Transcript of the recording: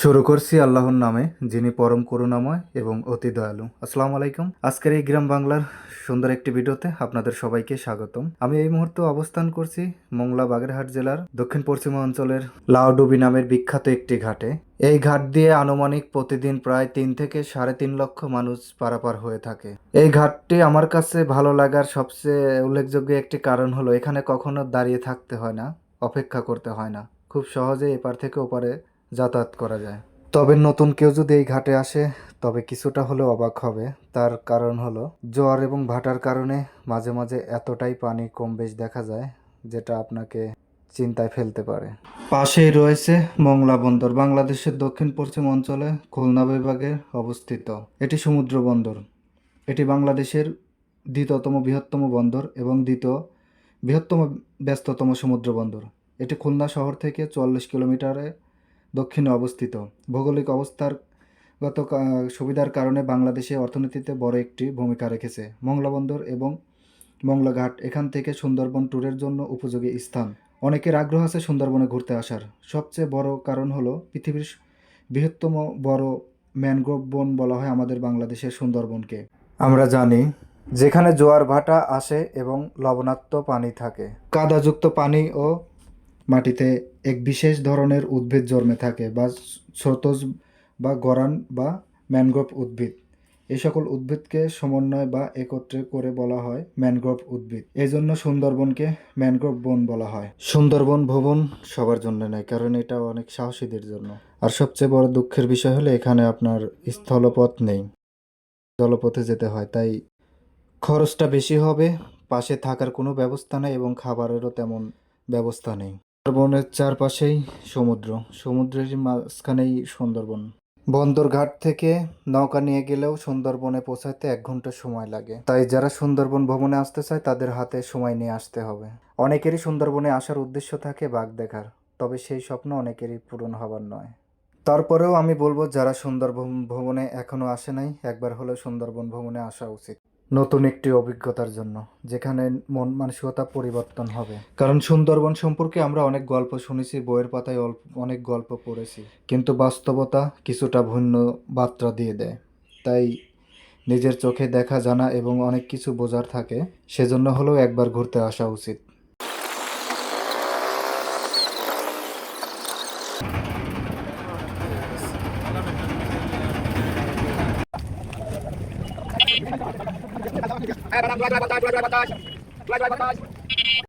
শুরু করছি আল্লাহর নামে, যিনি পরম করুণাময় এবং অতি দয়ালু। আসসালামু আলাইকুম। আজকের এই গ্রাম বাংলার সুন্দর একটি ভিডিওতে আপনাদের সবাইকে স্বাগতম। আমি এই মুহূর্তে অবস্থান করছি মোংলা বাগেরহাট জেলার দক্ষিণ পশ্চিম অঞ্চলের লাউডুবি নামের বিখ্যাত একটি ঘাটে। এই ঘাট দিয়ে আনুমানিক প্রতিদিন প্রায় তিন থেকে সাড়ে তিন লক্ষ মানুষ পারাপার হয়ে থাকে। এই ঘাটটি আমার কাছে ভালো লাগার সবচেয়ে উল্লেখযোগ্য একটি কারণ হলো, এখানে কখনো দাঁড়িয়ে থাকতে হয় না, অপেক্ষা করতে হয় না। খুব সহজে এপার থেকে ওপারে যাতায়াত করা যায়। তবে নতুন কেউ যদি এই ঘাটে আসে, তবে কিছুটা হলেও অবাক হবে। তার কারণ হলো, জোয়ার এবং ভাটার কারণে মাঝে মাঝে এতটাই পানি কম বেশ দেখা যায়, যেটা আপনাকে চিন্তায় ফেলতে পারে। পাশেই রয়েছে মংলা বন্দর, বাংলাদেশের দক্ষিণ পশ্চিম অঞ্চলে খুলনা বিভাগে অবস্থিত। এটি সমুদ্র বন্দর। এটি বাংলাদেশের দ্বিতীয়তম বৃহত্তম বন্দর এবং দ্বিতীয় বৃহত্তম ব্যস্ততম সমুদ্র বন্দর। এটি খুলনা শহর থেকে চুয়াল্লিশ কিলোমিটারে দক্ষিণে অবস্থিত। ভৌগোলিক অবস্থার গত সুবিধার কারণে বাংলাদেশে অর্থনীতিতে বড় একটি ভূমিকা রেখেছে। মংলা বন্দর এবং মংলাঘাট এখান থেকে সুন্দরবন ট্যুরের জন্য উপযোগী স্থান। অনেকের আগ্রহ আছে সুন্দরবনে ঘুরতে আসার। সবচেয়ে বড় কারণ হলো পৃথিবীর বৃহত্তম বড় ম্যানগ্রোভ বন বলা হয় আমাদের বাংলাদেশের সুন্দরবনকে। আমরা জানি, যেখানে জোয়ার ভাটা আসে এবং লবণাক্ত পানি থাকে। কাদাযুক্ত পানি ও মাটিতে এক বিশেষ ধরনের উদ্ভিদ জন্মে থাকে বা স্রোতজ বা গরান বা ম্যানগ্রোভ উদ্ভিদ। এই সকল উদ্ভিদকে সমন্বয় বা একত্রে করে বলা হয় ম্যানগ্রোভ উদ্ভিদ। এই জন্য সুন্দরবনকে ম্যানগ্রোভ বন বলা হয়। সুন্দরবন ভবন সবার জন্য নয়, কারণ এটা অনেক সাহসীদের জন্য। আর সবচেয়ে বড় দুঃখের বিষয় হলো এখানে আপনার স্থলপথ নেই। জলপথে যেতে হয়, তাই খরচটা বেশি হবে, পাশে থাকার কোনো ব্যবস্থা নেই এবং খাবারেরও তেমন ব্যবস্থা নেই। সুন্দরবনের চারপাশেই সমুদ্র। সমুদ্রের মাঝখানেই সুন্দরবন। বন্দরঘাট থেকে নৌকা নিয়ে গেলেও সুন্দরবনে পৌঁছাতে এক ঘণ্টা সময় লাগে। তাই যারা সুন্দরবন ভ্রমণে আসতে চায়, তাদের হাতে সময় নিয়ে আসতে হবে। অনেকেরই সুন্দরবনে আসার উদ্দেশ্য থাকে বাঘ দেখার, তবে সেই স্বপ্ন অনেকেরই পূরণ হবার নয়। তারপরেও আমি বলব, যারা সুন্দরবন ভ্রমণে এখনও আসে নাই, একবার হলেও সুন্দরবন ভ্রমণে আসা উচিত। নতুন একটি অভিজ্ঞতার জন্য, যেখানে মন মানসিকতা পরিবর্তন হবে। কারণ সুন্দরবন সম্পর্কে আমরা অনেক গল্প শুনেছি, বইয়ের পাতায় অল্প, অনেক গল্প পড়েছি। কিন্তু বাস্তবতা কিছুটা ভিন্ন বার্তা দিয়ে দেয়। তাই নিজের চোখে দেখা, জানা এবং অনেক কিছু বোঝার থাকে, সেজন্য হলেও একবার ঘুরতে আসা উচিত। Eh, barang, barang, barang, barang, barang, barang, barang, barang, barang,